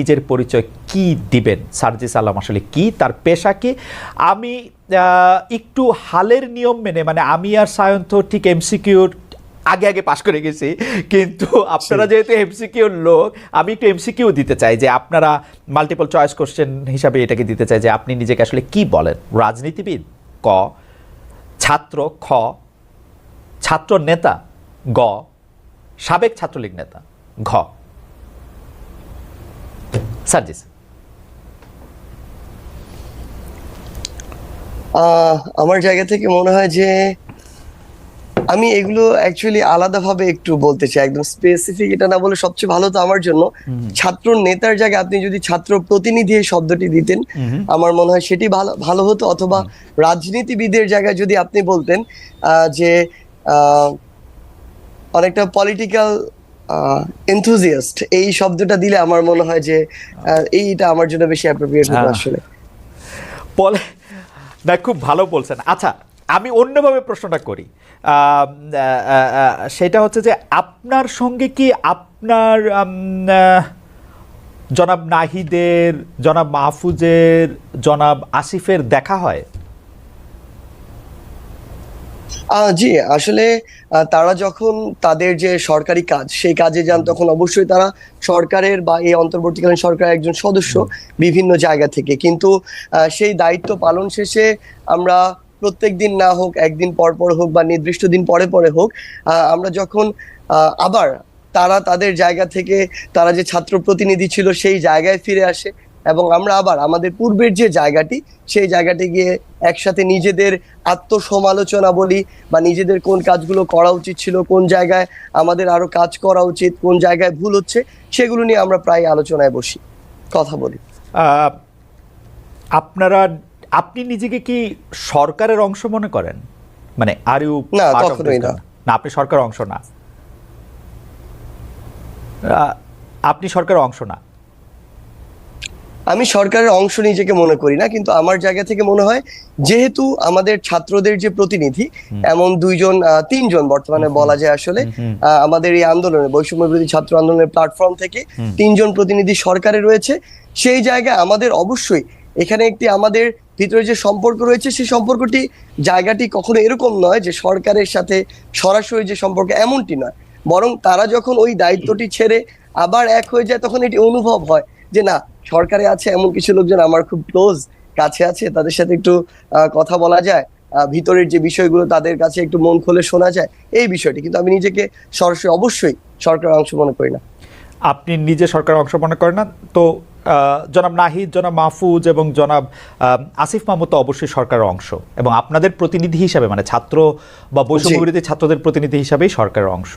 নিজের পরিচয় কি দিবেন? সার্জিস আলম আসলে কি? তার পেশা কি? আমি একটু হালের নিয়ম মেনে মানে আমি আর সায়ন্ত ঠিক এমসিকিউর আগে আগে পাশ করে গেছি কিন্তু আপনারা যেহেতু এমসিকিউর লোক আমি একটু এমসিকিউ দিতে চাই যে আপনারা মাল্টিপল চয়েস কোশ্চেন হিসাবে এটাকে দিতে চাই যে আপনি নিজেকে আসলে কি বলেন? রাজনীতিবিদ ক ছাত্র খ ছাত্র নেতা গ সাবেক ছাত্রলীগ নেতা ঘ। সার্জিস আমার জায়গা থেকে মনে হয় যে আমি এগুলো অ্যাকচুয়ালি আলাদাভাবে একটু বলতে চাই। একদম স্পেসিফিক এটা না বলে সবচেয়ে ভালো তো আমার জন্য। ছাত্র নেতার জায়গায় আপনি যদি ছাত্র প্রতিনিধি এই শব্দটি দিতেন আমার মনে হয় সেটি ভালো ভালো হতো। অথবা রাজনীতিবিদের জায়গায় যদি আপনি বলতেন আহ, যে আহ, অনেকটা পলিটিক্যাল এনথুজিয়াস্ট এই শব্দটা দিলে আমার মনে হয় যে এইটা আমার জন্য বেশি অ্যাপ্রোপ্রিয়েট আহ। আসলে। বলে না খুব ভালো বলছেন। আচ্ছা আমি অন্যভাবে প্রশ্নটা করি। সেটা হচ্ছে যে আপনার সঙ্গে কি আপনার জনাব নাহিদের জনাব মাহফুজের জনাব আসিফের দেখা হয়? জি আসলে তারা যখন তাদের যে সরকারি কাজ সেই কাজে যান তখন অবশ্যই তারা সরকারের বা এই অন্তর্বর্তীকালীন সরকারের একজন সদস্য বিভিন্ন জায়গা থেকে। কিন্তু সেই দায়িত্ব পালন শেষে আমরা প্রত্যেক দিন না হোক একদিন পর পর হোক বা নির্দিষ্ট দিন পরে পরে হোক আমরা যখন আবার তারা তাদের জায়গা থেকে তারা যে ছাত্র প্রতিনিধি ছিল সেই জায়গায় ফিরে আসে। এবং আমরা আবার আমাদের পূর্বের যে জায়গাটি সেই জায়গাটি গিয়ে একসাথে নিজেদের আত্মসমালোচনা বলি বা নিজেদের কোন কাজগুলো করা উচিত ছিল কোন জায়গায় আমাদের আরও কাজ করা উচিত কোন জায়গায় ভুল হচ্ছে সেগুলো নিয়ে আমরা প্রায় আলোচনায় বসি কথা বলি। আহ, আপনারা আপনি নিজেকে কি সরকারের অংশ মনে করেন? মানে আর ইউ না, কখনোই না। না আপনি সরকার অংশ না। আপনি সরকারের অংশ না। আমি সরকারের অংশ নিজেকে মনে করি না কিন্তু আমার জায়গা থেকে মনে হয় যেহেতু আমাদের ছাত্রদের যে প্রতিনিধি এমন দুইজন তিনজন বর্তমানে বলা যায় আসলে আমাদের এই আন্দোলনে বৈষম্য বিরোধী ছাত্র আন্দোলনের প্ল্যাটফর্ম থেকে তিনজন প্রতিনিধি সরকারে রয়েছে। সেই জায়গায় আমাদের অবশ্যই এখানে একটি আমাদের ভিতরে যে সম্পর্ক রয়েছে সেই সম্পর্কটি জায়গাটি কখনো এরকম নয় যে সরকারের সাথে সরাসরি যে সম্পর্ক এমনটি নয়। বরং তারা যখন ওই দায়িত্বটি ছেড়ে আবার এক হয়ে যায় তখন এটি অনুভব হয়। যে না সরকারে আছে এমন কিছু লোকজন আমার খুব ক্লোজ কাছে আছে তাদের সাথে একটু কথা বলা যায় ভিতরের যে বিষয়গুলো তাদের কাছে একটু মন খুলে শোনা যায় এই বিষয়টি। কিন্তু আমি নিজেকে সরাসরি অবশ্যই সরকার অংশ মনে করি না। আপনি নিজে সরকারের অংশ মনে করেন না? তো আহ, জনাব নাহিদ জনাব মাহফুজ এবং জনাব আহ, আসিফ মাহমুদ তো অবশ্যই সরকারের অংশ এবং আপনাদের প্রতিনিধি হিসাবে মানে ছাত্র বা বৈষম্য বিরোধী ছাত্রদের প্রতিনিধি হিসাবেই সরকারের অংশ।